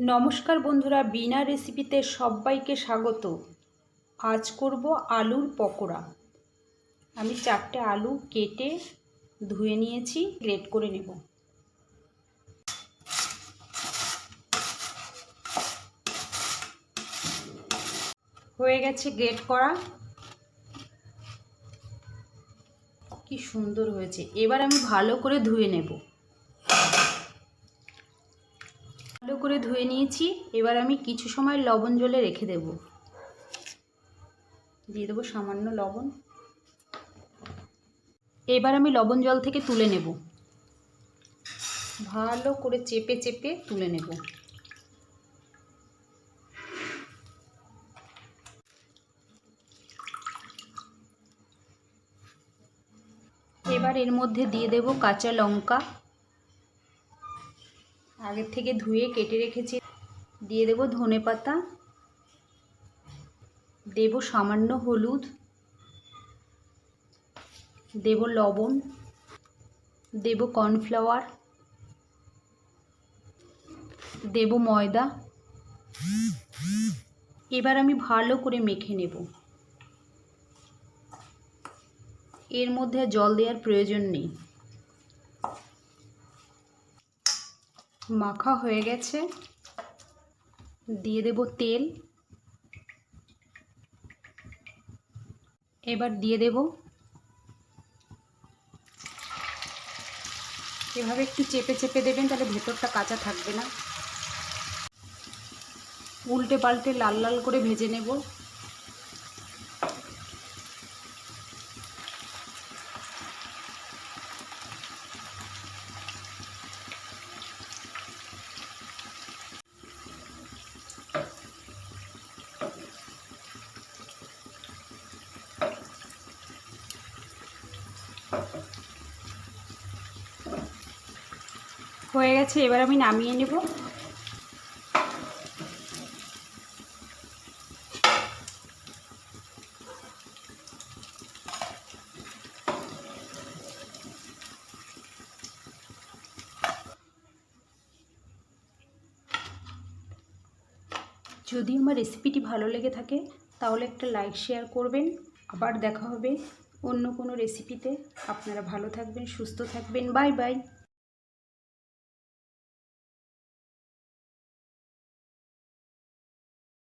নমস্কার বন্ধুরা, বিনা রেসিপিতে সবাইকে স্বাগত। আজ করব আলুর পকোড়া। আমি চারটে আলু কেটে ধুয়ে নিয়েছি, গ্রেট করে নেব। হয়ে গেছে গ্রেট করা। কি সুন্দর হয়েছে। এবার আমি ভালো করে ধুয়ে নেব ভালো করে ধুয়ে নিয়েছি। এবার আমি কিছু সময় লবণ জলে রেখে দেব। দিয়ে দেবো সামান্য লবণ। এবার আমি লবণ জল থেকে তুলে নেব। ভালো করে চেপে চেপে তুলে নেব। এবার এর মধ্যে দিয়ে দেব কাঁচা লঙ্কা। আগের থেকে ধুয়ে কেটে রেখেছি। দিয়ে দেব ধনে পাতা। দেব সামান্য হলুদ। দেব লবণ। দেব কর্নফ্লাওয়ার। দেব ময়দা। এবার আমি ভালো করে মেখে নেব। এর মধ্যে জল দেওয়ার প্রয়োজন নেই। মাখা হয়ে গেছে। দিয়ে দেব তেল। এবার দিয়ে দেব। এভাবে একটু চেপে চেপে দেবেন, তাহলে ভেতরটা কাঁচা থাকবে না। উল্টে পাল্টে লাল লাল করে ভেজে নেব। হয়ে গেছে, এবার আমি নামিয়ে নেব। যদি আমার রেসিপিটি ভালো লেগে থাকে, তাহলে একটা লাইক শেয়ার করবেন। আবার দেখা হবে অন্য কোনো রেসিপিতে আপনারা ভালো থাকবেন, সুস্থ থাকবেন। Bye bye.